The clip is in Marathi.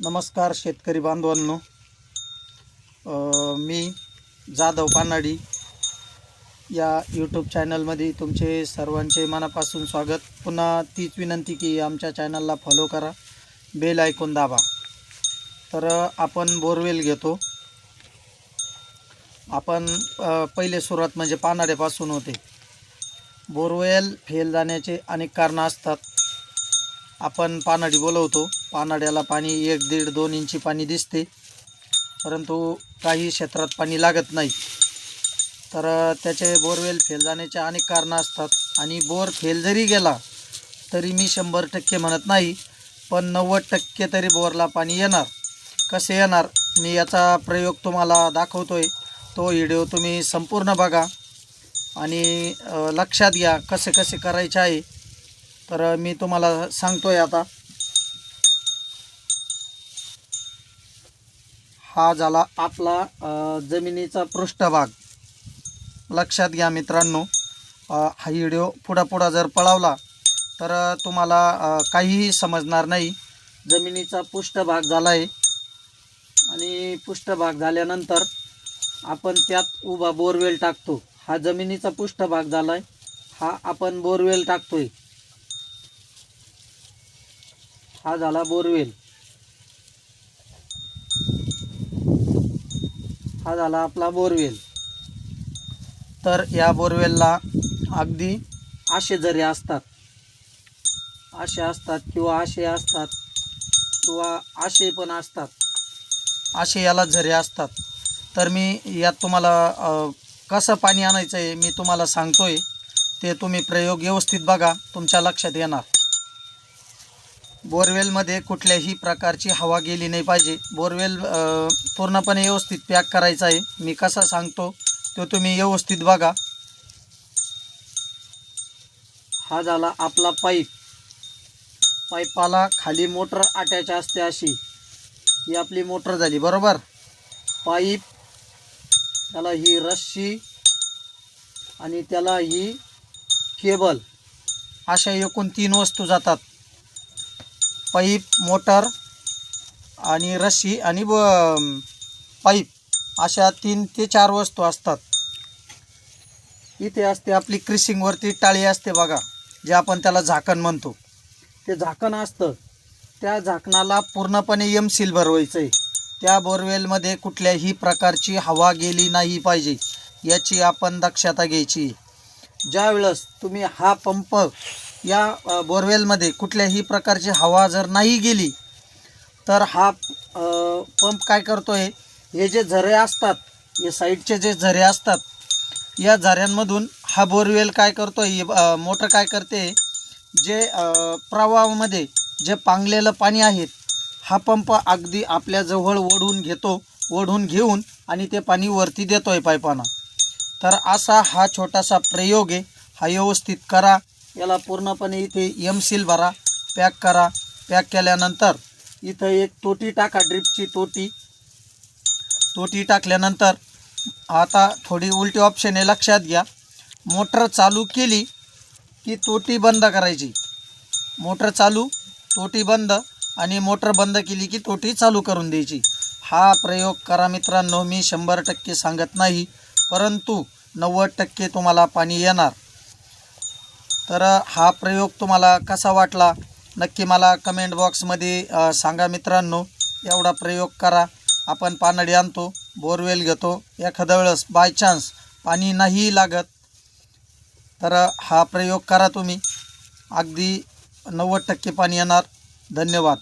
नमस्कार शेतकरी बांधवांनो. मी जाधव पानाडी या यूट्यूब चॅनलमध्ये तुमचे सर्वांचे मनापासून स्वागत. पुन्हा तीच विनंती की आमच्या चॅनलला फॉलो करा. बेल ऐकून दाबा. तर आपण बोरवेल घेतो. आपण पहिले सुरुवात म्हणजे पानाड्यापासून होते. बोरवेल फेल जाण्याचे अनेक कारणं असतात. आपण पानाडी बोलवतो. पानाड्याला पाणी एक दीड दोन इंची पाणी दिसते. परंतु काही क्षेत्रात पाणी लागत नाही. तर त्याचे बोरवेल फेल जाण्याचे अनेक कारणं असतात. आणि बोर फेल जरी गेला तरी मी शंभर टक्के म्हणत नाही पण नव्वद टक्के तरी बोरला पाणी येणार. कसे येणार मी याचा प्रयोग तुम्हाला दाखवतो आहे तो व्हिडिओ तुम्ही संपूर्ण बघा. आणि लक्षात घ्या कसे कसे करायचे आहे. तर मी तुम्हाला सांगतो आहे आता. हा झाला आपला जमिनीचा पृष्ठभाग. लक्षात घ्या मित्रांनो हा व्हिडिओ पुढा पुढा जर पळावला तर तुम्हाला काहीही समजणार नाही. जमिनीचा पृष्ठभाग झाला आहे आणि पृष्ठभाग झाल्यानंतर आपण त्यात उभा बोरवेल टाकतो. हा जमिनीचा पृष्ठभाग झाला आहे हा आपण बोरवेल टाकतोय. हा झाला बोरवेल. हा झाला आपला बोरवेल. तर या बोरवेलला अगदी आशे झरे असतात आशे असतात किंवा आशे असतात किंवा आशे पण असतात आशे याला झरे असतात तर मी यात तुम्हाला कसं पाणी आणायचं आहे मी तुम्हाला सांगतोय ते तुम्ही प्रयोग व्यवस्थित बघा तुमच्या लक्षात येणार. बोरवेलमध्ये कुठल्याही प्रकारची हवा गेली नाही पाहिजे. बोरवेल पूर्णपणे व्यवस्थित पॅक करायचा आहे. मी कसा सांगतो तो तुम्ही व्यवस्थित बघा. हा झाला आपला पाईप. पाईपाला खाली मोटर अटॅच असते अशी. ही आपली मोटर झाली बरोबर? पाईप त्याला ही रस्सी आणि त्याला ही केबल. अशा एकूण तीन वस्तू जातात. पाईप मोटर आणि रस्सी आणि ब पाईप अशा तीन ते चार वस्तू असतात. इथे असते आपली क्रिसिंगवरती टाळी असते बघा जे आपण त्याला झाकण म्हणतो. ते झाकण असतं. त्या झाकणाला पूर्णपणे एम सील भरवायचं आहे त्या बोरवेलमध्ये कुठल्याही प्रकारची हवा गेली नाही पाहिजे याची आपण दक्षता घ्यायची. ज्यावेळेस तुम्ही हा पंप या बोरवेलमध्ये कुठल्याही प्रकारची हवा जर नाही गेली तर हा पंप काय करतो आहे हे जे झरे असतात हे साईडचे जे झरे असतात या झऱ्यांमधून हा बोरवेल काय करतो आहे मोटर काय करते जे प्रवाहामध्ये जे पांगलेलं पाणी आहे हा पंप अगदी आपल्याजवळ ओढून घेतो ओढून घेऊन आणि ते पाणी वरती देतो आहे पायपानं. तर असा हा छोटासा प्रयोग आहे हा व्यवस्थित करा. याला पूर्णपणे इथे एम सील भरा पॅक करा. पॅक केल्यानंतर इथं एक तोटी टाका ड्रिपची तोटी. तोटी टाकल्यानंतर आता थोडी उलटी ऑप्शन आहे लक्षात घ्या. मोटर चालू केली की तोटी बंद करायची. मोटर चालू तोटी बंद आणि मोटर बंद केली की तोटी चालू करून द्यायची. हा प्रयोग करा मित्रांनो मी शंभर टक्के सांगत नाही परंतु नव्वद टक्के तुम्हाला पाणी येणार. तर हा प्रयोग तुम्हाला कसा वाटला? नक्की मला कमेंट बॉक्समध्ये सांगा मित्रांनो. एवढा प्रयोग करा. आपण पानडी आणतो बोरवेल घेतो. एखाद्या वेळेस बाय चान्स पाणी नाही लागत. तर हा प्रयोग करा तुम्ही. अगदी नव्वद टक्के पाणी येणार. धन्यवाद.